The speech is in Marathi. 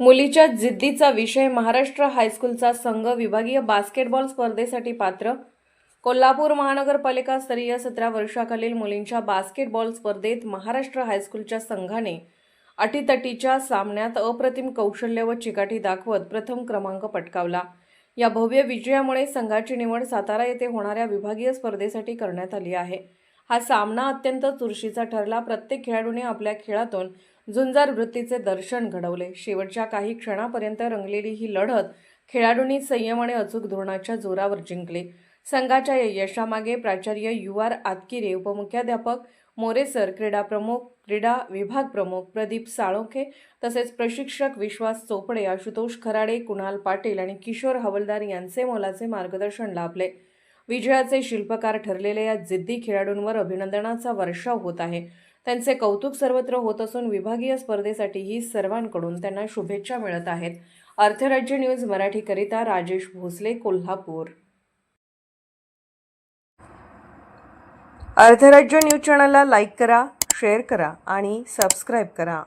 मुलीच्या जिद्दीचा विषय महाराष्ट्र हायस्कूलचा संघ विभागीय बास्केटबॉल स्पर्धेसाठी पात्र. कोल्हापूर महानगरपालिका स्तरीय सतरा वर्षाखालील मुलींच्या बास्केटबॉल स्पर्धेत महाराष्ट्र हायस्कूलच्या संघाने अटीतटीच्या सामन्यात अप्रतिम कौशल्य व चिकाटी दाखवत प्रथम क्रमांक पटकावला. या भव्य विजयामुळे संघाची निवड सातारा येथे होणाऱ्या विभागीय स्पर्धेसाठी करण्यात आली आहे. हा सामना अत्यंत चुरशीचा ठरला. प्रत्येक खेळाडूने आपल्या खेळातून झुंजार वृत्तीचे दर्शन घडवले. शेवटच्या काही क्षणापर्यंत रंगलेली ही लढत खेळाडूंनी संयम आणि अचूक धोरणाच्या जोरावर जिंकली. संघाच्या या यशामागे प्राचार्य यू. आर. आतकिरे उपमुख्याध्यापक मोरेसर क्रीडा प्रमुख क्रीडा विभाग प्रमुख प्रदीप साळोखे तसेच प्रशिक्षक विश्वास चोपडे आशुतोष खराडे कुणाल पाटील आणि किशोर हवलदार यांचे मोलाचे मार्गदर्शन लाभले. विजयाचे शिल्पकार ठरलेल्या या जिद्दी खेळाडूंवर अभिनंदनाचा वर्षाव होत आहे. त्यांचे कौतुक सर्वत्र होत असून विभागीय स्पर्धेसाठीही सर्वांकडून त्यांना शुभेच्छा मिळत आहेत. अर्थराज्य न्यूज मराठीकरिता राजेश भोसले कोल्हापूर. अर्थराज्य न्यूज चॅनलला लाईक करा शेअर करा आणि सबस्क्राईब करा.